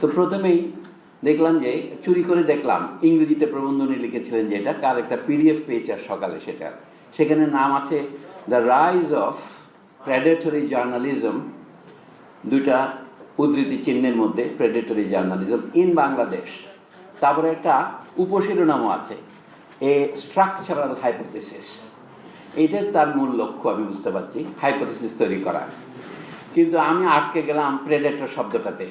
তো প্রথমেই দেখলাম যে, চুরি করে দেখলাম, ইংরেজিতে প্রবন্ধনী লিখেছিলেন যেটা কার একটা পিডিএফ পেয়েছে আর সকালে সেটা। সেখানে নাম আছে, the rise of predatory journalism দুইটা উদ্ধৃতি চিহ্নের মধ্যে প্রেডেটরি জার্নালিজম ইন বাংলাদেশ তারপরে একটা উপশিরোনামও আছে এ স্ট্রাকচারাল হাইপোথিসিস এইটাই তার মূল লক্ষ্য, আমি বুঝতে পারছি হাইপোথিসিস তৈরি করা। কিন্তু আমি আটকে গেলাম প্রেডেটর শব্দটাতে।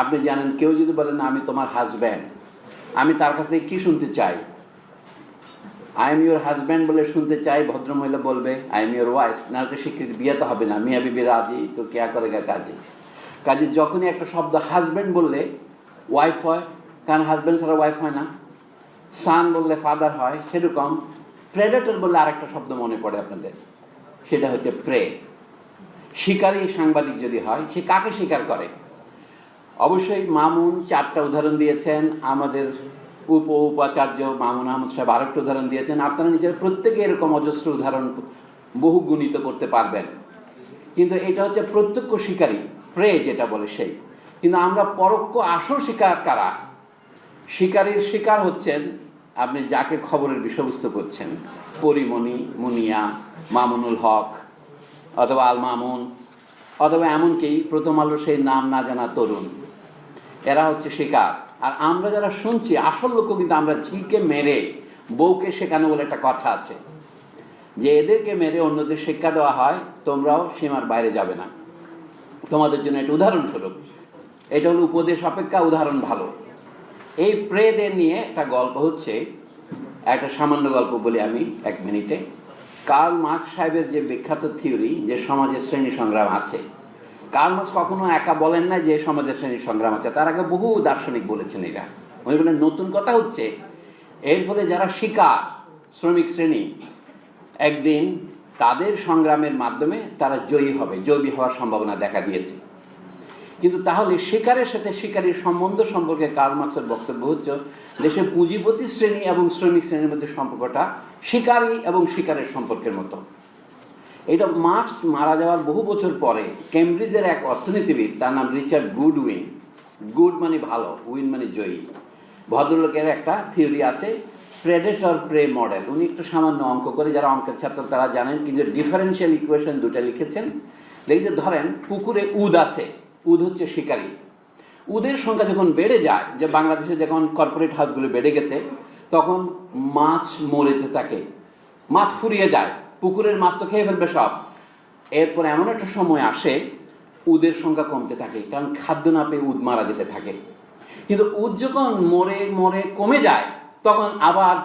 আপনি জানেন, কেউ যদি বলেন আমি তোমার হাজব্যান্ড আমি তার কাছ থেকে কী শুনতে চাই? আই এম ইউর হাজব্যান্ড বলে শুনতে চাই, ভদ্রমহিলা বলবে আই এম ইউর ওয়াইফ না তো স্বীকৃতি, বিয়ে তো হবে না। মিয়া বিবি রাজি, তো কেয়া করে গা কাজে? কাজে যখনই একটা শব্দ হাজব্যান্ড বললে ওয়াইফ হয়, কারণ হাজব্যান্ড ছাড়া ওয়াইফ হয় না। সান বললে ফাদার হয়, সেরকম প্রেডেটর বললে আরেকটা শব্দ মনে পড়ে আপনাদের। সেটা হচ্ছে প্রে শিকারী সাংবাদিক যদি হয়, সে কাকে স্বীকার করে? অবশ্যই মামুন চারটা উদাহরণ দিয়েছেন, আমাদের উপ উপাচার্য মামুন আহমদ সাহেব আরেকটা উদাহরণ দিয়েছেন, আপনারা নিজের প্রত্যেকে এরকম অজস্র উদাহরণ বহু গুণিত করতে পারবেন। কিন্তু এটা হচ্ছে প্রত্যক্ষ শিকারী, প্রে যেটা বলে সেই। কিন্তু আমরা পরোক্ষ আসল শিকার কারা? শিকারীর শিকার হচ্ছেন, আপনি যাকে খবরের বিষয়বস্তু করছেন, পরিমণি, মুনিয়া, মামুনুল হক, অথবা আল মামুন, অথবা এমনকি প্রথম আলো সেই নাম না জানা তরুণ। এরা হচ্ছে শিকার। আর আমরা যারা শুনছি, আসল লোক কিন্তু আমরা ঝিকে মেরে বউকে শেখানো বলে একটা কথা আছে। যে এদেরকে মেরে অন্যদের শিক্ষা দেওয়া হয়, তোমরাও সীমার বাইরে যাবে না। তোমাদের জন্য একটা উদাহরণস্বরূপ। এটা হলো উপদেশ অপেক্ষা, উদাহরণ ভালো। এই প্রেদের নিয়ে একটা গল্প হচ্ছে। একটা সামান্য গল্প বলি আমি এক মিনিটে। কার্ল মার্কস সাহেবের যে বিখ্যাত থিওরি যে সমাজের শ্রেণি সংগ্রাম আছে কার্ল মার্কস কখনো একা বলেন না যে সমাজের শ্রেণি সংগ্রাম আছে। তার আগে বহু দার্শনিক বলেছেন এরা। উনি বলেন, নতুন কথা হচ্ছে, এর ফলে যারা শিকার, শ্রমিক শ্রেণি, একদিন তাদের সংগ্রামের মাধ্যমে তারা জয়ী হবে, জয়ী হওয়ার সম্ভাবনা দেখা দিয়েছে। কিন্তু তাহলে শিকারের সাথে শিকারীর সম্বন্ধ সম্পর্কে কার্ল মার্কসের বক্তব্য হচ্ছে দেশে পুঁজিপতি শ্রেণি এবং শ্রমিক শ্রেণির মধ্যে সম্পর্কটা শিকারী এবং শিকারের সম্পর্কের মতো। এটা মার্কস মারা যাওয়ার বহু বছর পরে কেমব্রিজের এক অর্থনীতিবিদ, তার নাম রিচার্ড গুডউইন। গুড মানে ভালো, উইন মানে জয়ী। ভদ্রলোকের একটা থিওরি আছে প্রেডেটর প্রে মডেল উনি একটু সামান্য অঙ্ক করে, যারা অঙ্কের ছাত্র তারা জানেন, কিন্তু ডিফারেন্সিয়াল ইকুয়েশন দুটা লিখেছেন। দেখি যে ধরেন, পুকুরে উদ আছে, উদ হচ্ছে শিকারী। উদের সংখ্যা যখন বেড়ে যায়, যে বাংলাদেশে যখন কর্পোরেট হাউসগুলো বেড়ে গেছে, তখন মাছ মরেতে থাকে, মাছ ফুরিয়ে যায়। পুকুরের মাছ তো খেয়ে ফেলবে সব। এরপর এমন একটা সময় আসে, উদের সংখ্যা কমতে থাকে, কারণ খাদ্য না পেয়ে উদ মারা যেতে থাকে। কিন্তু উদ যখন মরে মরে, কমে যায়, তখন আবার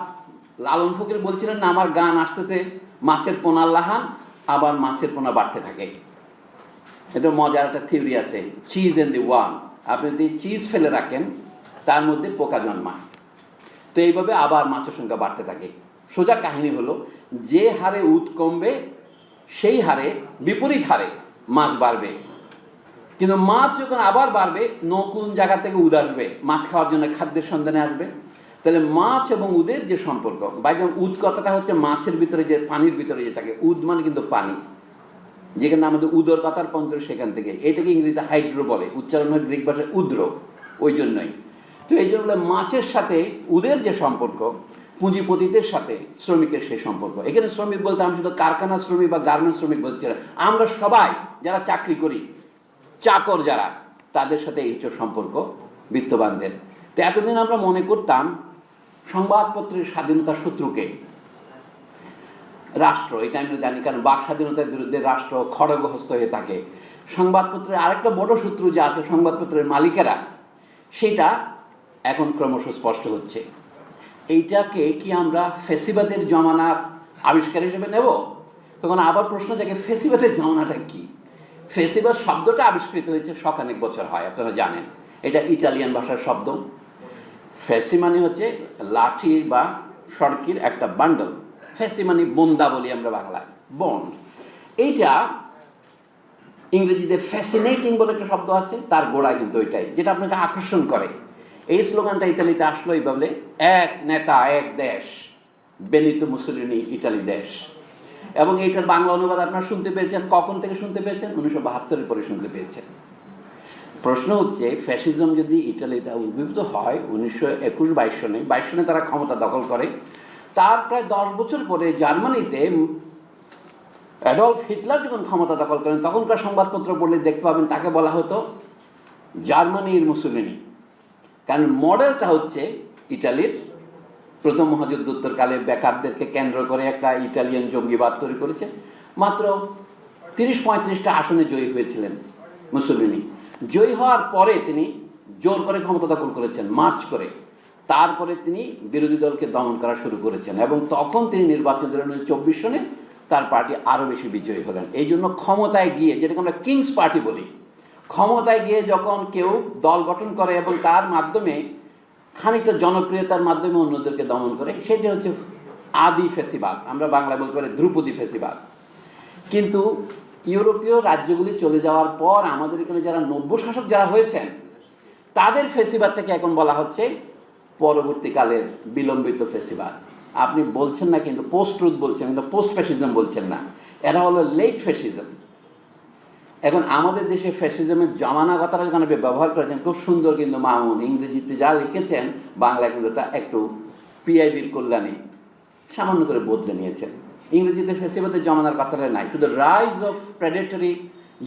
লালন ফকির বলছিলেন, না, আমার গান আসতেছে, মাছের পোনার লাহান, আবার মাছের পোনা বাড়তে থাকে। এটা মজার একটা থিওরি আছে চিজ এন দি ওয়ান আপনি যদি চিজ ফেলে রাখেন, তার মধ্যে পোকা জন্মায়। তো এইভাবে আবার মাছের সংখ্যা বাড়তে থাকে। সোজা কাহিনী হলো যে হারে উদ কমবে, সেই হারে বিপরীত হারে মাছ বাড়বে। কিন্তু মাছ যখন আবার বাড়বে নতুন জায়গা থেকে উদ আসবে? মাছ খাওয়ার জন্য খাদ্যের সন্ধানে আসবে। তাহলে মাছ এবং উদের যে সম্পর্ক বাইরে উদ কথাটা হচ্ছে মাছের ভিতরে যে, পানির ভিতরে যে থাকে। উদ মানে কিন্তু পানি। যেখানে আমাদের উদর কথার পঞ্চ সেখান থেকে। এটাকে ইংরেজিতে হাইড্রো বলে। উচ্চারণ হয় গ্রিক ভাষায় উদ্র। ওই জন্যই। তো এই জন্য মাছের সাথে উদের যে সম্পর্ক পুঁজিপতিদের সাথে শ্রমিকের সেই সম্পর্ক। এখানে শ্রমিক বলতে আমি শুধু কারখানা শ্রমিক বা গার্মেন্টস শ্রমিক বলছি না আমরা সবাই যারা চাকরি করি, চাকর যারা, তাদের সাথে এই হচ্ছে সম্পর্ক বিত্তবানদের। তো এতদিন আমরা মনে করতাম সংবাদপত্রের স্বাধীনতার শত্রুকে রাষ্ট্র, এটা আমরা জানি, কারণ বাক স্বাধীনতার বিরুদ্ধে রাষ্ট্র খড়গহস্ত হয়ে থাকে। সংবাদপত্রের আরেকটা বড় শত্রু যা আছে সংবাদপত্রের মালিকেরা, সেটা এখন ক্রমশ স্পষ্ট হচ্ছে। এইটাকে কি আমরা ফেসিবাদের জমানার আবিষ্কার হিসেবে নেব? তখন আবার প্রশ্ন জাগে, ফেসিবাদের জমানাটা কি? ফেসিবাদ শব্দটা আবিষ্কৃত হয়েছে শখানেক বছর হয়, আপনারা জানেন। এটা ইটালিয়ান ভাষার শব্দ। ফেসি মানে হচ্ছে লাঠি বা সড়কির একটা বান্ডল। ফেসি মানে বন্দা বলি আমরা বাংলায়, বন্ড। এইটা ইংরেজিতে ফ্যাসিনেটিং বলে একটা শব্দ আছে, তার গোড়া কিন্তু ওইটাই, যেটা আপনাকে আকর্ষণ করে। এই স্লোগানটা ইতালিতে আসলো এইভাবে এক নেতা, এক দেশ, বেনিত মুসলিনি ইটালি দেশ। এবং এইটার বাংলা অনুবাদ আপনারা শুনতে পেয়েছেন, কখন থেকে শুনতে পেয়েছেন? উনিশশো বাহাত্তরের পরে শুনতে পেয়েছেন। প্রশ্ন হচ্ছে, ফ্যাসিজম যদি ইটালিতে উদ্ভূত হয়, উনিশশো একুশ বাইশ সনে বাইশ সনে তারা ক্ষমতা দখল করে, তার প্রায় দশ বছর পরে জার্মানিতে অ্যাডলফ হিটলার যখন ক্ষমতা দখল করেন, তখনকার সংবাদপত্র পড়লে দেখতে পাবেন, তাকে বলা হতো জার্মানির মুসলিনী। কারণ মডেলটা হচ্ছে ইটালির প্রথম মহাযুদ্ধোত্তরকালে বেকারদেরকে কেন্দ্র করে একটা ইটালিয়ান জঙ্গিবাদ তৈরি করেছে। মাত্র তিরিশ পঁয়ত্রিশটা আসনে জয়ী হয়েছিলেন মুসলিনী জয়ী হওয়ার পরে তিনি জোর করে ক্ষমতা দখল করেছেন, মার্চ করে। তারপরে তিনি বিরোধী দলকে দমন করা শুরু করেছেন এবং তখন তিনি নির্বাচন দিলেন চব্বিশ সনে। তার পার্টি আরও বেশি বিজয়ী হলেন। এই জন্য ক্ষমতায় গিয়ে, যেটাকে আমরা কিংস পার্টি বলি ক্ষমতায় গিয়ে যখন কেউ দল গঠন করে এবং তার মাধ্যমে খানিকটা জনপ্রিয়তার মাধ্যমে অন্যদেরকে দমন করে, সেটা হচ্ছে আদি ফেসিবাদ। আমরা বাংলায় বলতে পারি ধ্রুপদী ফেসিবাদ। কিন্তু ইউরোপীয় রাজ্যগুলি চলে যাওয়ার পর আমাদের এখানে যারা নব্য শাসক যারা হয়েছেন, তাদের ফেসিবাদটাকে এখন বলা হচ্ছে পরবর্তীকালের বিলম্বিত ফেসিবাদ। আপনি বলছেন না কিন্তু পোস্ট ট্রুথ বলছেন, কিন্তু পোস্ট ফ্যাসিজম বলছেন না। এরা হলো লেট ফ্যাসিজম এখন আমাদের দেশে ফ্যাসিজমের জমানা কথাটা যখন ব্যবহার করেছেন, খুব সুন্দর কিন্তু মামুন। ইংরেজিতে যা লিখেছেন বাংলা কিন্তু তা একটু পিআইবির কল্যাণে সামান্য করে বদলে নিয়েছেন। ইংরেজিতে ফেসিবাদের জমানার কথাটা নাই। শুধু rise of predatory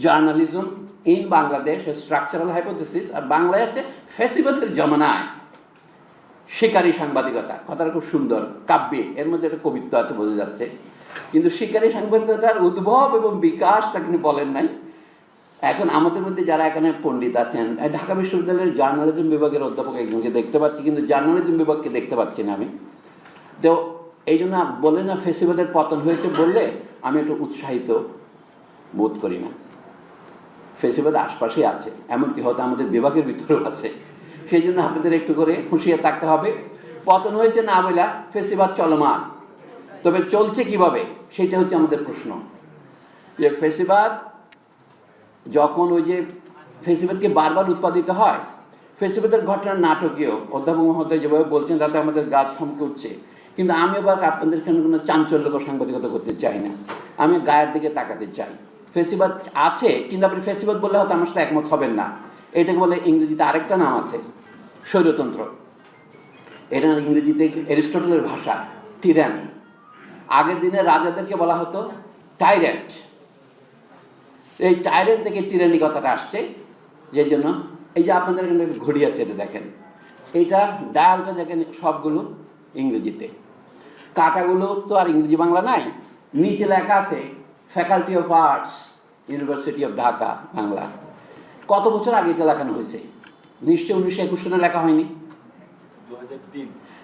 journalism in Bangladesh structural hypothesis আর বাংলায় আসছে ফেসিবাদের জমানায় শিকারী সাংবাদিকতা। কথাটা খুব সুন্দর, কাব্যিক। এর মধ্যে একটা কবিত্ব আছে, বোঝা যাচ্ছে। কিন্তু শিকারী সাংবাদিকতার উদ্ভব এবং বিকাশ তা কিন্তু বলেন নাই। এখন আমাদের মধ্যে যারা এখানে পণ্ডিত আছেন ঢাকা বিশ্ববিদ্যালয়ের জার্নালিজম বিভাগের অধ্যাপক একজনকে দেখতে পাচ্ছি, কিন্তু জার্নালিজম বিভাগকে দেখতে পাচ্ছি না আমি। তো এই জন্য বলে না, ফেসিবাদের পতন হয়েছে বললে আমি একটু উৎসাহিত বোধ করি না। ফেসিবাদ আশপাশেই আছে, এমনকি হয়তো আমাদের বিভাগের ভিতরেও আছে। সেই জন্য আপনাদের একটু করে হুঁশিয়ার থাকতে হবে। পতন হয়েছে না বলা ফেসিবাদ চলমান। তবে চলছে কীভাবে, সেটা হচ্ছে আমাদের প্রশ্ন। যে ফেসিবাদ যখন ওই যে ফেসিবাদকে বারবার উৎপাদিত হয়, ফেসিবাদের ঘটনা নাটকীয়, অধ্যাপক মহোদয় যেভাবে বলছেন, তাতে আমাদের গাছ থমকে উঠছে। কিন্তু আমি আবার আপনাদের এখানে কোনো চাঞ্চল্যকর সাংবাদিকতা করতে চাই না। আমি গায়ের দিকে তাকাতে চাই। ফেসিবাদ আছে, কিন্তু আপনি ফেসিবাদ বললে হয়তো আমার সাথে একমত হবেন না। এটাকে বলে ইংরেজিতে আরেকটা নাম আছে, স্বৈরতন্ত্র। এটা ইংরেজিতে এরিস্টটলের ভাষা টিরানি আগের দিনে রাজাদেরকে বলা হতো টাইরেন্ট এই টাইরেন্ট থেকে টিরানি কথাটা আসছে যে জন্য এই যে আপনাদের এখানে ঘড়ি আছে এটা দেখেন। এইটার ডায়ালটা দেখেন সবগুলো ইংরেজিতে। কাটাগুলো তো আর ইংরেজি বাংলা নাই নিচে লেখা আছে faculty of arts university of Dhaka Bangla. কত বছর আগে এটা লেখানো হয়েছে? নিশ্চয়ই উনিশশো একুশ সনে লেখা হয়নি।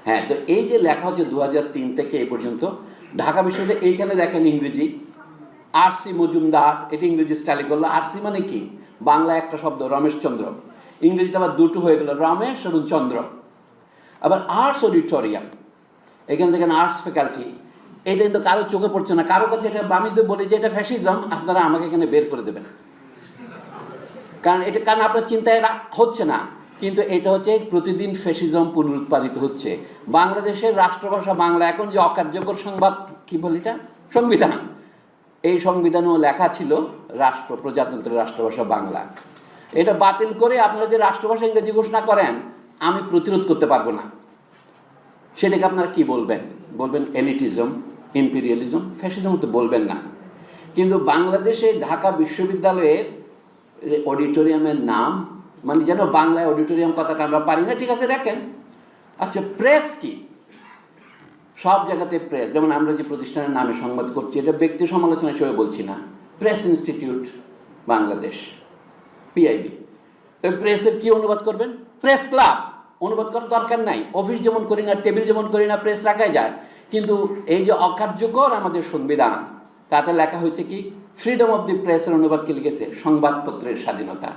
হ্যাঁ তো এই যে লেখা হচ্ছে দু হাজার তিন থেকে এই পর্যন্ত ঢাকা বিশ্ববিদ্যালয় এইখানে দেখেন ইংরেজি। আরসি মজুমদার, এটা ইংরেজি স্টাইলে করল। আরসি মানে কি? বাংলা একটা শব্দ রমেশচন্দ্র ইংরেজিতে আবার দুটো হয়ে গেল, রমেশ এবং চন্দ্র। আবার আর্টস অডিটোরিয়াম এখান থেকে আর্টস ফ্যাকাল্টি এটা কিন্তু কারও চোখে পড়ছে না। কারও কাছে এটা আমি তো বলি যে এটা ফ্যাসিজম আপনারা আমাকে এখানে বের করে দেবেন। কারণ এটা, কারণ আপনার চিন্তায় হচ্ছে না। কিন্তু এটা হচ্ছে প্রতিদিন ফ্যাসিজম পুনরুৎপাদিত হচ্ছে। বাংলাদেশের রাষ্ট্রভাষা বাংলা। এখন যে অকার্যকর সংবাদ, কি বলি এটা? সংবিধান। এই সংবিধানেও লেখা ছিল রাষ্ট্র, প্রজাতন্ত্রের রাষ্ট্রভাষা বাংলা। এটা বাতিল করে আপনারা যে রাষ্ট্রভাষা ইংরেজি ঘোষণা করেন, আমি প্রতিরোধ করতে পারব না। সেটাকে আপনারা কি বলবেন? বলবেন এলিটিজম ইম্পিরিয়ালিজম ফ্যাসিজম তো বলবেন না। কিন্তু বাংলাদেশে ঢাকা বিশ্ববিদ্যালয়ের অডিটোরিয়ামের নাম মানে যেন বাংলায় অডিটোরিয়াম কথাটা আমরা পারি না, ঠিক আছে রাখেন আচ্ছা প্রেস কি? সব জায়গাতে প্রেস যেমন আমরা যে প্রতিষ্ঠানের নামে সংবাদ করছি, এটা ব্যক্তি সমালোচনা হিসেবে বলছি না। প্রেস ইনস্টিটিউট বাংলাদেশ পিআইবি তো প্রেসের কি অনুবাদ করবেন? প্রেস ক্লাব অনুবাদ করার দরকার নাই। অফিস যেমন করি না টেবিল যেমন করি না প্রেস রাখাই যায়। কিন্তু এই যে অকার্যকর আমাদের সংবিধান, তাতে লেখা হয়েছে কি? ফ্রিডম অফ দি প্রেসের অনুবাদ কি লিখেছে? সংবাদপত্রের স্বাধীনতা।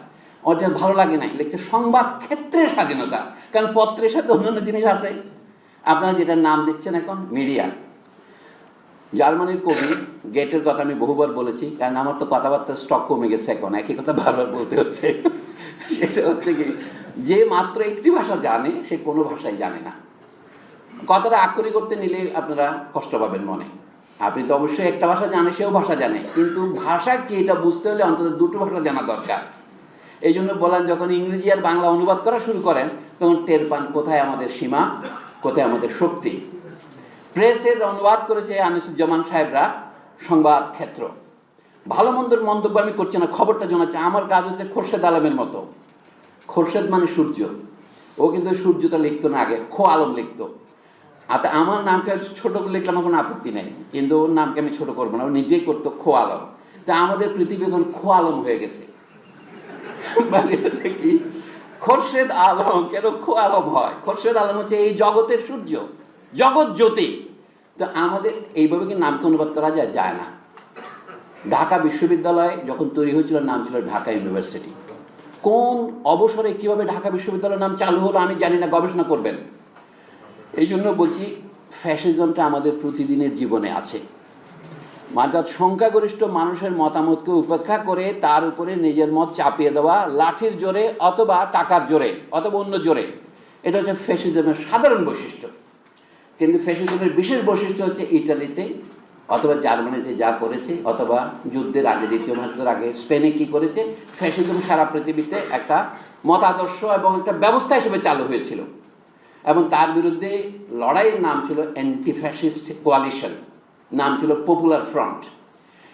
ওটা ভালো লাগে নাই, লিখছে সংবাদ ক্ষেত্রের স্বাধীনতা। কারণ পত্রের সাথে অন্যান্য জিনিস আছে। আপনারা যেটা নাম দিচ্ছেন এখন মিডিয়া। জার্মানির কবি, গেটের কথা আমি বহুবার বলেছি, কারণ আমার তো কথাবার্তা স্টক কমে গেছে এখন, একই কথা বারবার বলতে হচ্ছে। সেটা হচ্ছে কি, যে মাত্র একটি ভাষা জানে, সে কোনো ভাষাই জানে না। কথাটা আক্ষরিক করতে নিলে আপনারা কষ্ট পাবেন মনে। আপনি তো অবশ্যই একটা ভাষা জানে, সেও ভাষা জানে। কিন্তু ভাষা কি, এটা বুঝতে হলে অন্তত দুটো ভাষা জানা দরকার। এই জন্য বলেন, যখন ইংরেজি আর বাংলা অনুবাদ করা শুরু করেন, তখন টের পান কোথায় আমাদের সীমা। কোথায় আমাদের শক্তি। প্রেসের অনুবাদ করেছে আনিসুজ্জামান সাহেবরা সংবাদ ক্ষেত্র। ভালো মন্দর মন্তব্য আমি করছি না, খবরটা জানাচ্ছি। আমার কাজ হচ্ছে খোরশেদ আলমের মতো। খোরশেদ মানে সূর্য। ও কিন্তু সূর্যটা লিখতো না আগে, খো আলম লিখতো। আর আমার নামকে ছোট করে লিখলে আমার কোনো আপত্তি নেই, কিন্তু ওর নামকে আমি ছোট করব না, ও নিজেই করতো খো আলম। তা আমাদের পৃথিবী এখন খো আলম হয়ে গেছে। মানে কি খোরশেদ আলম, কেন খো আলম হয়? খোরশেদ আলম হচ্ছে এই জগতের সূর্য, জগৎ জ্যোতি। তো আমাদের এইভাবে কি নামকে অনুবাদ করা যায়? যায় না। ঢাকা বিশ্ববিদ্যালয় যখন তৈরি হয়েছিল, নাম ছিল ঢাকা ইউনিভার্সিটি। কোন অবসরে কীভাবে ঢাকা বিশ্ববিদ্যালয়ের নাম চালু হলো আমি জানি না, গবেষণা করবেন। এই জন্য বলছি ফ্যাশিজমটা আমাদের প্রতিদিনের জীবনে আছে। অর্থাৎ সংখ্যাগরিষ্ঠ মানুষের মতামতকে উপেক্ষা করে তার উপরে নিজের মত চাপিয়ে দেওয়া, লাঠির জোরে অথবা টাকার জোরে অথবা অন্য জোরে। এটা হচ্ছে ফ্যাসিজমের সাধারণ বৈশিষ্ট্য। কিন্তু ফ্যাসিজমের বিশেষ বৈশিষ্ট্য হচ্ছে ইটালিতে অথবা জার্মানিতে যা করেছে, অথবা যুদ্ধের আগে, দ্বিতীয় মহাযুদ্ধের আগে, স্পেনে কি করেছে, ফ্যাসিজম সারা পৃথিবীতে একটা মতাদর্শ এবং একটা ব্যবস্থা হিসেবে চালু হয়েছিল। এবং তার বিরুদ্ধে লড়াইয়ের নাম ছিল অ্যান্টি ফ্যাসিস্ট কোয়ালিশন। নাম ছিল পপুলার ফ্রন্ট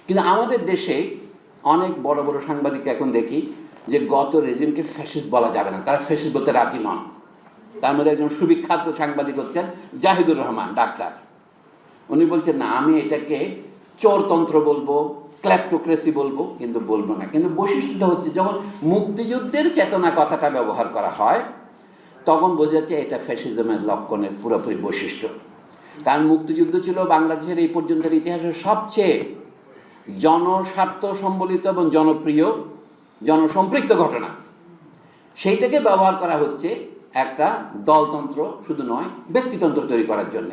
কিন্তু আমাদের দেশে অনেক বড় বড় সাংবাদিক এখন দেখি যে গত রেজিমকে ফ্যাসিস্ট বলা যাবে না। তারা ফ্যাসিস্ট বলতে রাজি নন। তার মধ্যে একজন সুবিখ্যাত সাংবাদিক হচ্ছেন জাহিদুর রহমান, ডাক্তার। উনি বলছেন, না, আমি এটাকে চোরতন্ত্র বলব ক্ল্যাপটোক্রেসি বলব, কিন্তু বলব না। কিন্তু বৈশিষ্ট্যটা হচ্ছে, যখন মুক্তিযুদ্ধের চেতনা কথাটা ব্যবহার করা হয়, তখন বোঝা যাচ্ছে এটা ফ্যাসিজমের লক্ষণের পুরোপুরি বৈশিষ্ট্য। কারণ মুক্তিযুদ্ধ ছিল বাংলাদেশের এই পর্যন্তের ইতিহাসের সবচেয়ে জনস্বার্থ সম্বলিত এবং জনপ্রিয়, জনসম্পৃক্ত ঘটনা। সেইটাকে ব্যবহার করা হচ্ছে একটা দলতন্ত্র, শুধু নয়, ব্যক্তিতন্ত্র তৈরি করার জন্য।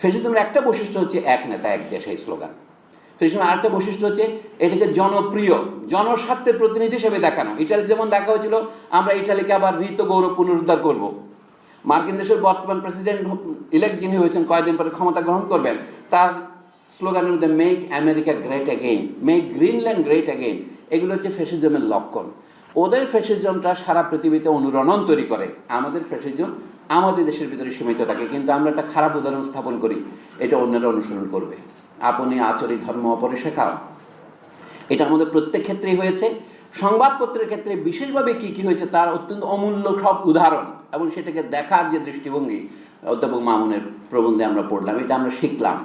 ফেসিজমের একটা বৈশিষ্ট্য হচ্ছে এক নেতা, এক দেশ, এই স্লোগান। ফেসিজমের আরেকটা বৈশিষ্ট্য হচ্ছে এটাকে জনপ্রিয়, জনস্বার্থের প্রতিনিধি হিসেবে দেখানো। ইটালি যেমন দেখা হয়েছিল, আমরা ইটালিকে আবার ঋত গৌরব পুনরুদ্ধার করব। মার্কিন দেশের বর্তমান প্রেসিডেন্ট ইলেক্ট যিনি হয়েছেন, কয়েকদিন পরে ক্ষমতা গ্রহণ করবেন, তার স্লোগানের মধ্যে make America great again make Greenland great again এগুলো হচ্ছে ফ্যাসিজমের লক্ষণ। ওদের ফ্যাসিজমটা সারা পৃথিবীতে অনুরণন তৈরি করে। আমাদের ফ্যাসিজম আমাদের দেশের ভিতরে সীমিত থাকে, কিন্তু আমরা একটা খারাপ উদাহরণ স্থাপন করি, এটা অন্যরা অনুসরণ করবে। আপনি আচরি ধর্ম অপরে শেখাও এটা আমাদের প্রত্যেক ক্ষেত্রেই হয়েছে। সংবাদপত্রের ক্ষেত্রে বিশেষভাবে কি কি হয়েছে তার অত্যন্ত অমূল্য সব উদাহরণ। এবং সেটাকে দেখার যে দৃষ্টিভঙ্গি, অধ্যাপক মামুনের প্রবন্ধে আমরা পড়লাম, এটা আমরা শিখলাম।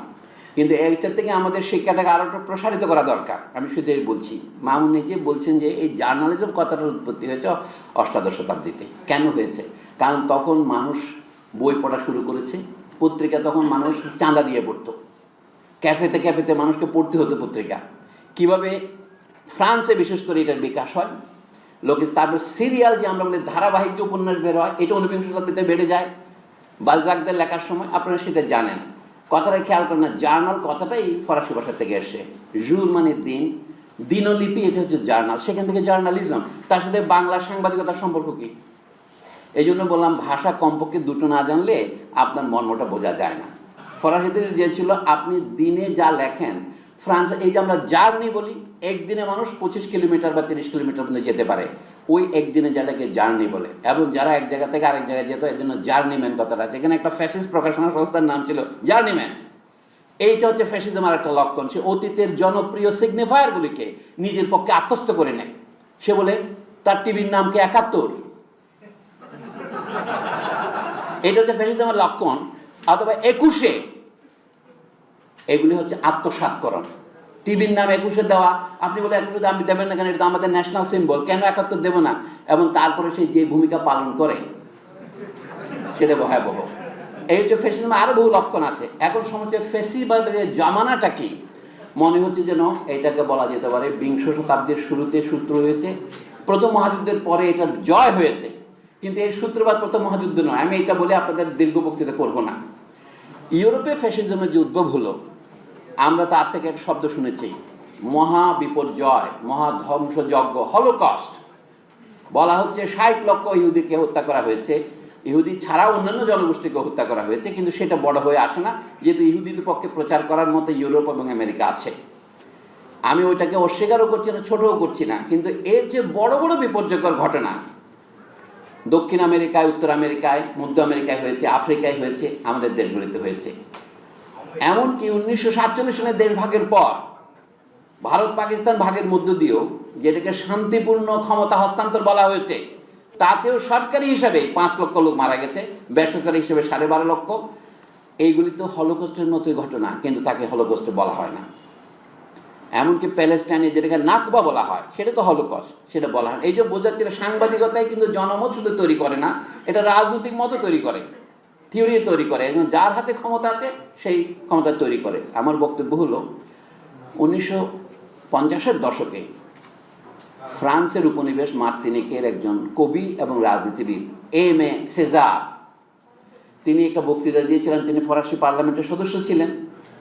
কিন্তু এইটার থেকে আমাদের শিক্ষাটাকে আরও একটু প্রসারিত করা দরকার, আমি শুধু বলছি। মামুন নিজে বলছেন যে এই জার্নালিজম কথাটার উৎপত্তি হয়েছে অষ্টাদশ শতাব্দীতে। কেন হয়েছে? কারণ তখন মানুষ বই পড়া শুরু করেছে, পত্রিকা তখন মানুষ চাঁদা দিয়ে পড়তো। ক্যাফেতে ক্যাফেতে মানুষকে পড়তে হতো পত্রিকা। কীভাবে ফ্রান্সে বিশেষ করে এটার বিকাশ হয়? লোকে তারপর সিরিয়াল যে আমরা বলি ধারাবাহিক যে উপন্যাস বের হয়, এটা ঊনবিংশ শতাব্দীতে বেড়ে যায়। বালজাকদের লেখার সময় আপনারা সেটা জানেন। কথাটা খেয়াল করেন না, জার্নাল কথাটাই ফরাসি ভাষা থেকে এসে জুর মানে দিন, দিনলিপি, এটা হচ্ছে জার্নাল, সেখান থেকে জার্নালিজম। তার সাথে বাংলা সাংবাদিকতার সম্পর্ক কি? এই জন্য বললাম, ভাষা কমপক্ষে দুটো না জানলে আপনার মর্মটা বোঝা যায় না। ফরাসিদের যে ছিল, আপনি দিনে যা লেখেন ফ্রান্স, এই যে আমরা জার্নি বলি, একদিনে মানুষ পঁচিশ কিলোমিটার বা তিরিশ কিলোমিটার পর্যন্ত যেতে পারে। ওই একদিনে যেটাকে জার্নি বলে। এবং যারা এক জায়গা থেকে আরেক জায়গায় যেত এর জন্য জার্নিম্যান কথাটা আছে। এখানে একটা ফ্যাসিস প্রকাশনা সংস্থার নাম ছিল জার্নিম্যান। এইটা হচ্ছে ফ্যাসিজমের একটা লক্ষণ। সে অতীতের জনপ্রিয় সিগনিফায়ারগুলিকে নিজের পক্ষে আত্মস্থ করে নেয়। সে বলে, তার টিভির নাম কি একাত্তর? এটা হচ্ছে ফ্যাসিজমের লক্ষণ। অথবা একুশে এগুলি হচ্ছে আত্মসাৎকরণ টিভির নাম একুশে দেওয়া, আপনি বলে একুশে আমি দেবেন না কেন? এটা আমাদের ন্যাশনাল সিম্বল কেন একাত্তর দেবো না? এবং তারপরে সে যে ভূমিকা পালন করে, সেটা ভয়াবহ। এই হচ্ছে ফেসিজমে আরও বহু লক্ষণ আছে। এখন সমস্ত ফেসিবাদের জামানাটা কি? মনে হচ্ছে যেন এটাকে বলা যেতে পারে বিংশ শতাব্দীর শুরুতে সূত্র হয়েছে। প্রথম মহাযুদ্ধের পরে এটা জয় হয়েছে। কিন্তু এই সূত্রপাত প্রথম মহাযুদ্ধ নয়। আমি এটা বলে আপনাদের দীর্ঘ বক্তৃতা করব না। ইউরোপে ফ্যাসিজমের যে উদ্ভব হলো আমরা তার থেকে একটা শব্দ শুনেছি। মহা বিপর্যয়, মহা ধ্বংসযজ্ঞ, হলোকস্ট। বলা হচ্ছে ষাট লক্ষ ইহুদিকে হত্যা করা হয়েছে। ইহুদি ছাড়া অন্যান্য জনগোষ্ঠীকে হত্যা করা হয়েছে, কিন্তু সেটা বড় হয়ে আসে না। যেহেতু ইহুদিদের পক্ষে প্রচার করার মতো ইউরোপ এবং আমেরিকা আছে। আমি ওইটাকে অস্বীকারও করছি না, ছোটও করছি না, কিন্তু এর যে বড় বড় বিপর্যয়কর ঘটনা। দক্ষিণ আমেরিকায়, উত্তর আমেরিকায়, মধ্য আমেরিকায় হয়েছে, আফ্রিকায় হয়েছে, আমাদের দেশগুলিতে হয়েছে। এমনকি উনিশশো সাতচল্লিশ সালে দেশ ভাগের পর, ভারত পাকিস্তান ভাগের মধ্য দিয়েও যেটাকে শান্তিপূর্ণ ক্ষমতা হস্তান্তর বলা হয়েছে, তাতেও সরকারি হিসাবে পাঁচ লক্ষ লোক মারা গেছে, বেসরকারি হিসেবে সাড়ে বারো লক্ষ। এইগুলি তো হলোকস্টের মতোই ঘটনা, কিন্তু তাকে হলোকস্টে বলা হয় না। এমনকি প্যালেস্টাইনে যেটাকে নাকবা বলা হয়, সেটা তো হলোকস্ট সেটা বলা হয় এই যে বোঝাচ্ছিল সাংবাদিকতায় কিন্তু জনমত শুধু তৈরি করে না, এটা রাজনৈতিক মতো তৈরি করে। থিওরি তৈরি করে এবং যার হাতে ক্ষমতা আছে, সেই ক্ষমতা তৈরি করে। আমার বক্তব্য হলো, উনিশশো পঞ্চাশের দশকে ফ্রান্সের উপনিবেশ মার্তিনিকের একজন কবি এবং রাজনীতিবিদ, এম এ সেজার, তিনি একটা বক্তৃতা দিয়েছিলেন, তিনি ফরাসি পার্লামেন্টের সদস্য ছিলেন।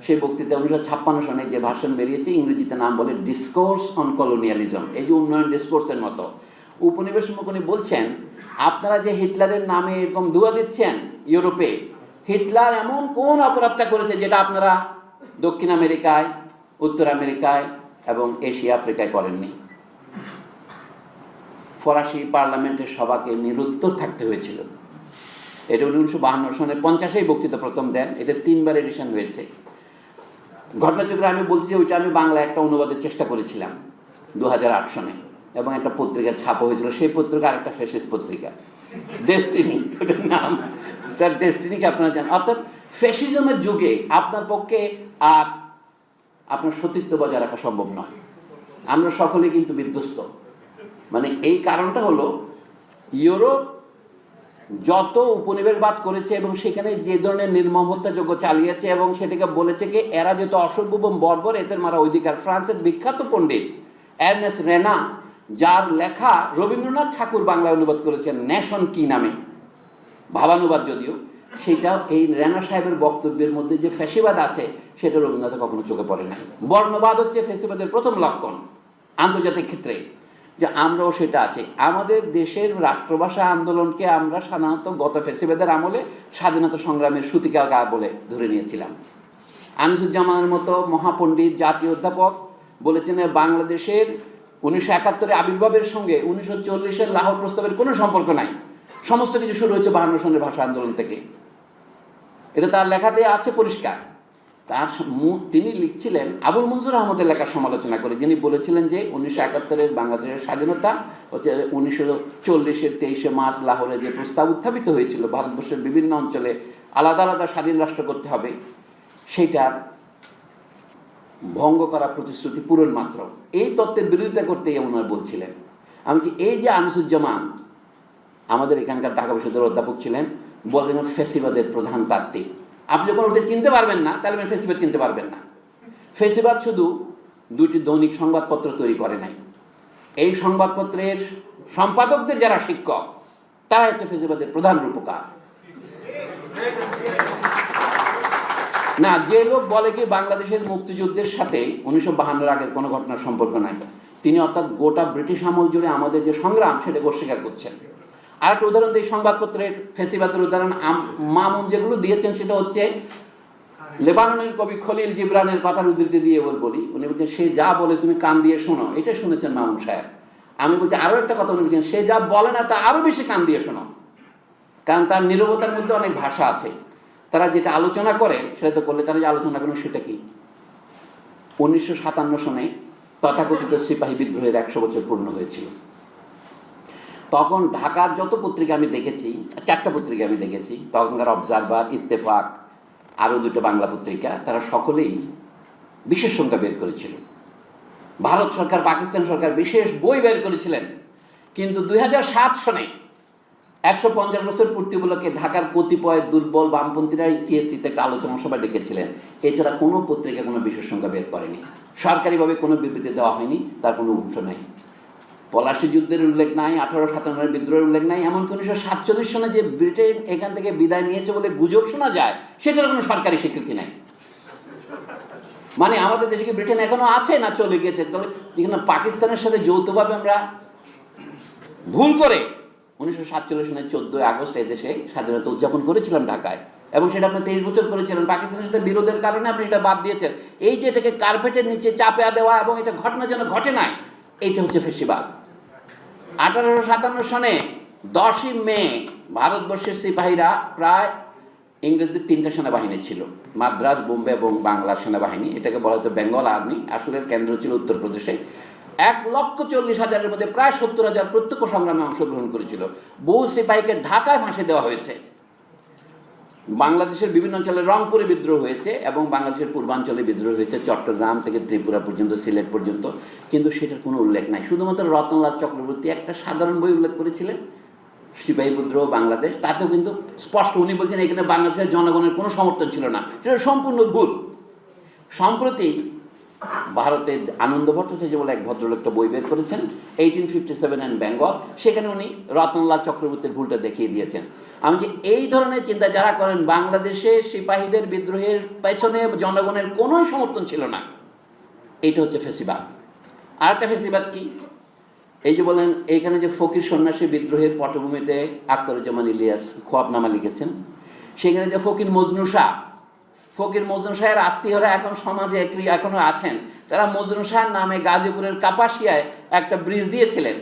সেই বক্তৃতা উনিশশো ছাপ্পান্ন সনে যে ভাষণ বেরিয়েছে, ইংরেজিতে নাম বলে ডিসকোর্স অন কলোনিয়ালিজম এই যে উন্নয়ন ডিসকোর্সের মতো। উপনিবেশ উনি বলছেন আপনারা যে হিটলারের নামে এরকম দুয়া দিচ্ছেন ইউরোপে, হিটলার এমন কোন অপরাধটা করেছে যেটা আপনারা দক্ষিণ আমেরিকায়, উত্তর আমেরিকায় এবং এশিয়া আফ্রিকায় করেননি? ফরাসি পার্লামেন্টের সভাকে নিরুত্তর থাকতে হয়েছিল। এটা উনিশশো বাহান্ন সনে পঞ্চাশেই বক্তৃতা প্রথম দেন এটা তিনবার এডিশন হয়েছে। ঘটনাচক্রে আমি বলছি ওইটা আমি বাংলা একটা অনুবাদের চেষ্টা করেছিলাম দু হাজার আট সনে। এবং একটা পত্রিকা ছাপা হয়েছিল। সেই পত্রিকা আরেকটা ফেসিস পত্রিকা। ডেস্টিনি ওটার নাম। তার ডেস্টিনিকে আপনারা জানেন। অর্থাৎ ফ্যাসিজমের যুগে আপনার পক্ষে আর আপনার সতীত্ব বজায় রাখা সম্ভব নয়। আমরা সকলে কিন্তু বিধ্বস্ত। মানে এই কারণটা হলো, ইউরোপ যত উপনিবেশবাদ করেছে এবং সেখানে যে ধরনের নির্মম হত্যাযজ্ঞ চালিয়েছে এবং সেটাকে বলেছে কি, এরা যেহেতু অসভ্য বর্বর, এদের মারা অধিকার। ফ্রান্সের বিখ্যাত পণ্ডিত অ্যারনেস রেনা যার লেখা রবীন্দ্রনাথ ঠাকুর বাংলা অনুবাদ করেছেন ন্যাশন কি নামে। ভাবানুবাদ যদিও, সেটা এই রেনা সাহেবের বক্তব্যের মধ্যে যে ফ্যাসিবাদ আছে, সেটা রবীন্দ্রনাথ কখনো চোখে পড়ে নাই। বর্ণবাদ হচ্ছে ফ্যাসিবাদের প্রথম লক্ষণ আন্তর্জাতিক ক্ষেত্রে, যে আমরাও সেটা আছে। আমাদের দেশের রাষ্ট্রভাষা আন্দোলনকে আমরা সাধারণত গত ফেসিবাদের আমলে স্বাধীনতা সংগ্রামের সুতিকা গা বলে ধরে নিয়েছিলাম। আনিসুজ্জামানের মতো মহাপণ্ডিত জাতীয় অধ্যাপক বলেছেন, বাংলাদেশের উনিশশো একাত্তরে আবির্ভাবের সঙ্গে উনিশশো চল্লিশের লাহোর প্রস্তাবের কোনো সম্পর্ক নাই। সমস্ত কিছু শুরু হয়েছে বাহান্ন সনের ভাষা আন্দোলন থেকে। এটা তার লেখাতে আছে পরিষ্কার। তার তিনি লিখছিলেন, আবুল মনসুর আহমদের লেখার সমালোচনা করে। যিনি বলেছিলেন যে উনিশশো একাত্তরের বাংলাদেশের স্বাধীনতা, হচ্ছে উনিশশো চল্লিশের তেইশে মার্চ লাহোরে যে প্রস্তাব উত্থাপিত হয়েছিল, ভারতবর্ষের বিভিন্ন অঞ্চলে আলাদা আলাদা স্বাধীন রাষ্ট্র করতে হবে, সেইটার ভঙ্গ করা প্রতিশ্রুতি পূরণ মাত্র। এই তত্ত্বের বিরোধিতা করতেই ওনারা বলছিলেন। আমি বলছি, এই যে আনিসুজ্জামান আমাদের এখানকার ঢাকা বিশ্ববিদ্যালয়ের অধ্যাপক ছিলেন বললেন ফেসিবাদের প্রধান তাত্ত্বিক। আপনি যখন ওটা চিনতে পারবেন না তাহলে ফেসিবাদ চিনতে পারবেন না। ফেসিবাদ শুধু দুটি দৈনিক সংবাদপত্র তৈরি করে নাই। এই সংবাদপত্রের সম্পাদকদের যারা শিক্ষক তারা হচ্ছে ফেসিবাদের প্রধান রূপকার। না, যে লোক বলে কি বাংলাদেশের মুক্তিযুদ্ধের সাথে উনিশশো বাহান্নর আগের কোনো ঘটনার সম্পর্ক নাই। তিনি অর্থাৎ গোটা ব্রিটিশ আমল জুড়ে আমাদের যে সংগ্রাম সেটাকে অস্বীকার করছেন। আর একটা উদাহরণ দিই, সংবাদপত্রের ফেসিবাদের উদাহরণ। মামুন যেগুলো দিয়েছেন সেটা হচ্ছে লেবাননের কবি খলিল জিবরানের কথার উদ্ধৃতি দিয়ে বল বলি। উনি বলছেন, সে যা বলে তুমি কান দিয়ে শোনো। এটা শুনেছেন মামুন সাহেব। আমি বলছি, আরও একটা কথা বলছেন, সে যা বলে না, তা আরও বেশি কান দিয়ে শোনো। কারণ তার নীরবতার মধ্যে অনেক ভাষা আছে। তারা যেটা আলোচনা করে, সেটা তো করলে তারা যে আলোচনা করেন সেটা কি? উনিশশো সাতান্ন সনে তথাকথিত সিপাহী বিদ্রোহের একশো বছর পূর্ণ হয়েছিল। তখন ঢাকার যত পত্রিকা আমি দেখেছি, চারটা পত্রিকা আমি দেখেছি, তখনকার অবজারভার, ইত্তেফাক, আরও দুটো বাংলা পত্রিকা, তারা সকলেই বিশেষ সংখ্যা বের করেছিল। ভারত সরকার, পাকিস্তান সরকার বিশেষ বই বের করেছিলেন। কিন্তু দুই সনে একশো পঞ্চাশ বছর পূর্তি উপলক্ষে ঢাকার কতিপয় দুর্বল বামপন্থীরা টিএসসিতে একটা আলোচনা সভা ডেকেছিলেন। এছাড়া কোনো পত্রিকা কোনো বিশেষ সংখ্যা বের করেনি। সরকারিভাবে কোনো বিবৃতি দেওয়া হয়নি, তার কোনো অংশ নেই। পলাশি যুদ্ধের উল্লেখ নাই, আঠারো সাতান্নের বিদ্রোহের উল্লেখ নাই, এমনকি উনিশশো সাতচল্লিশ সনে যে ব্রিটেন এখান থেকে বিদায় নিয়েছে বলে গুজব শোনা যায়, সেটার কোনো সরকারি স্বীকৃতি নাই। মানে আমাদের দেশে কি ব্রিটেন এখনও আছে না চলে গেছে তবে যেখানে পাকিস্তানের সাথে যৌথভাবে আমরা ভুল করে উনিশশো সাতচল্লিশ সনের চোদ্দোই আগস্ট এদেশে স্বাধীনতা উদযাপন করেছিলাম ঢাকায়। এবং সেটা আপনি তেইশ বছর করেছিলেন। পাকিস্তানের সাথে বিরোধের কারণে আপনি এটা বাদ দিয়েছেন। এই যে এটাকে কার্পেটের নিচে চাপে দেওয়া এবং এটা ঘটনা যেন ঘটে নাই, এইটা হচ্ছে ফেসিবাদ। আঠারোশো সাতান্ন সনে দশই মে ভারতবর্ষের সিপাহীরা প্রায় ইংরেজদের তিনটা সেনাবাহিনী ছিল। মাদ্রাজ, বোম্বে এবং বাংলার সেনাবাহিনী। এটাকে বলা হতো বেঙ্গল আর্মি। আসলে কেন্দ্র ছিল উত্তরপ্রদেশে। এক লক্ষ চল্লিশ হাজারের মধ্যে প্রায় সত্তর হাজার প্রত্যক্ষ সংগ্রামে অংশগ্রহণ করেছিল। বহু সিপাহীকে ঢাকায় ফাঁসি দেওয়া হয়েছে। বাংলাদেশের বিভিন্ন অঞ্চলে রংপুরে বিদ্রোহ হয়েছে এবং বাংলাদেশের পূর্বাঞ্চলে বিদ্রোহ হয়েছে চট্টগ্রাম থেকে ত্রিপুরা পর্যন্ত, সিলেট পর্যন্ত। কিন্তু সেটার কোনো উল্লেখ নাই। শুধুমাত্র রতনলাল চক্রবর্তী একটা সাধারণ বই উল্লেখ করেছিলেন, সিপাহী বিদ্রোহ, বাংলাদেশ। তাতেও কিন্তু স্পষ্ট উনি বলছেন, এখানে বাংলাদেশের জনগণের কোনো সমর্থন ছিল না। সেটা সম্পূর্ণ ভুল। সম্প্রতি ভারতে আনন্দ ভট্টাচার্য বলে এক ভদ্রলোক একটা বই বের করেছেন eighteen fifty seven and Bengal সেখানে উনি রতনলাল চক্রবর্তীর ভুলটা দেখিয়ে দিয়েছেন। আমি যে এই ধরনের চিন্তা যারা করেন, বাংলাদেশে সিপাহীদের বিদ্রোহের পেছনে জনগণের কোনোই সমর্থন ছিল না। এইটা হচ্ছে ফেসিবাদ। আর একটা ফেসিবাদ কি? এই যে বলেন, এইখানে যে ফকির সন্ন্যাসী বিদ্রোহের পটভূমিতে আখতারুজ্জামান ইলিয়াস খোয়াবনামা লিখেছেন, সেখানে যে ফকির মজনু শাহ ফকির মজনু শাহের আত্মীয়রা এখন সমাজে এখনও আছেন, তারা মজনু শাহের নামে গাজীপুরের কাপাসিয়ায় একটা ব্রিজ দিয়েছিলেন।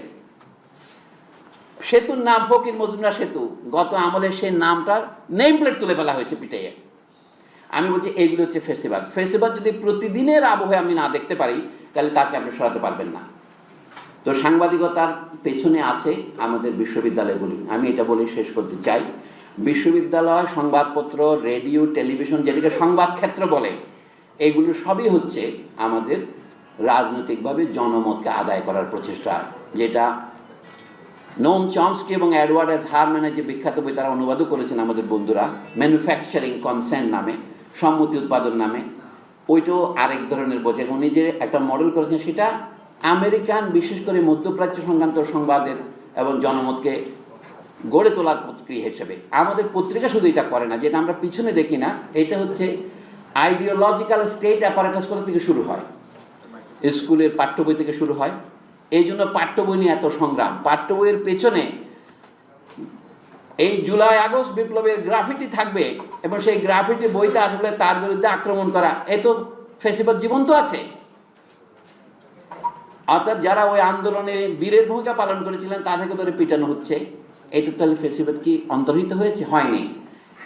সেতুর নাম ফকির মজনুরা সেতু। গত আমলে সেই নামটা নেম প্লেট তুলে ফেলা হয়েছে পিটাইয়ে। আমি বলছি, এইগুলো হচ্ছে ফেসিবাদ। ফেসিবাদ যদি প্রতিদিনের আবহে আমি না দেখতে পারি, তাহলে তাকে আপনি সরাতে পারবেন না। তো সাংবাদিকতার পেছনে আছে আমাদের বিশ্ববিদ্যালয়গুলি। আমি এটা বলে শেষ করতে চাই। বিশ্ববিদ্যালয় সংবাদপত্র, রেডিও, টেলিভিশন যেটাকে সংবাদ ক্ষেত্র বলে, এগুলো সবই হচ্ছে আমাদের রাজনৈতিকভাবে জনমতকে আদায় করার প্রচেষ্টা, যেটা নোম চমস্কি এবং অ্যাডওয়ার্ড এস হারম্যানের যে বিখ্যাত বই তারা অনুবাদও করেছেন আমাদের বন্ধুরা, ম্যানুফ্যাকচারিং কনসেন্ট নামে, সম্মতি উৎপাদন নামে, ওইটাও আরেক ধরনের বোঝে উনি যে একটা মডেল করেছেন সেটা আমেরিকান, বিশেষ করে মধ্যপ্রাচ্য সংক্রান্ত সংবাদের এবং জনমতকে গড়ে তোলার প্রক্রিয়া হিসেবে। আমাদের পত্রিকা শুধু এটা করে না, যেটা আমরা পিছনে দেখি না, এটা হচ্ছে আইডিওলজিক্যাল স্টেট অ্যাপারেটাস কোথা থেকে শুরু হয়? স্কুলের পাঠ্য বই থেকে শুরু হয়। এই জন্য পাঠ্য বই নিয়ে এত সংগ্রাম। পাঠ্য বইয়ের পেছনে এই জুলাই, আগস্ট বিপ্লবের গ্রাফিটি থাকবে এবং সেই গ্রাফিটি বইতে আসলে তার বিরুদ্ধে আক্রমণ করা। এ তো ফেসিবাদ জীবন্ত আছে। অর্থাৎ যারা ওই আন্দোলনে বীরের ভূমিকা পালন করেছিলেন, তাদেরকে ধরে পিটানো হচ্ছে। এটা তাহলে ফেসিবাদ কি অন্তর্হিত হয়েছে? হয়নি।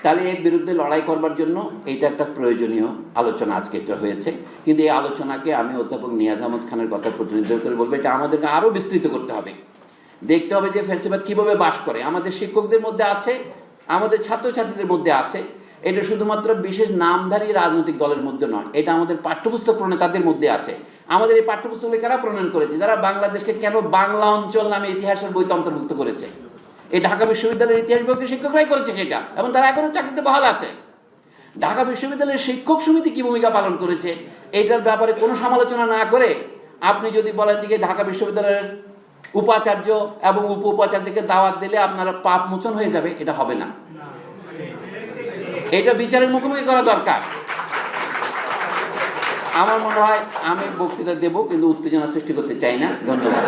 তাহলে এর বিরুদ্ধে লড়াই করবার জন্য এটা একটা প্রয়োজনীয় আলোচনা আজকে এটা হয়েছে। কিন্তু এই আলোচনাকে আমি অধ্যাপক নিয়াজ আহমদ খানের কথা প্রতিনিধিত্ব করে বলব, এটা আমাদেরকে আরও বিস্তৃত করতে হবে। দেখতে হবে যে ফেসিবাদ কীভাবে বাস করে। আমাদের শিক্ষকদের মধ্যে আছে, আমাদের ছাত্রছাত্রীদের মধ্যে আছে। এটা শুধুমাত্র বিশেষ নামধারী রাজনৈতিক দলের মধ্যে নয়, এটা আমাদের পাঠ্যপুস্তক প্রণেতাদের মধ্যে আছে। আমাদের এই পাঠ্যপুস্তকগুলি কারা প্রণয়ন করেছে? যারা বাংলাদেশকে কেন বাংলা অঞ্চল নামে ইতিহাসের বইতে অন্তর্ভুক্ত করেছে? এই ঢাকা বিশ্ববিদ্যালয়ের ইতিহাস বইকে শিক্ষকরাই করেছে সেটা, এবং তারা এখনও চাকরিতে বহাল আছে। ঢাকা বিশ্ববিদ্যালয়ের শিক্ষক সমিতি কি ভূমিকা পালন করেছে এটার ব্যাপারে কোনো সমালোচনা না করে আপনি যদি বলেন যে ঢাকা বিশ্ববিদ্যালয়ের উপাচার্য এবং উপ উপাচার্যকে দাওয়াত দিলে আপনারা পাপ মোচন হয়ে যাবে, এটা হবে না। এটা বিচারের মুখোমুখি করা দরকার। আমার মনে হয় আমি বক্তৃতা দেব, কিন্তু উত্তেজনা সৃষ্টি করতে চাই না। ধন্যবাদ।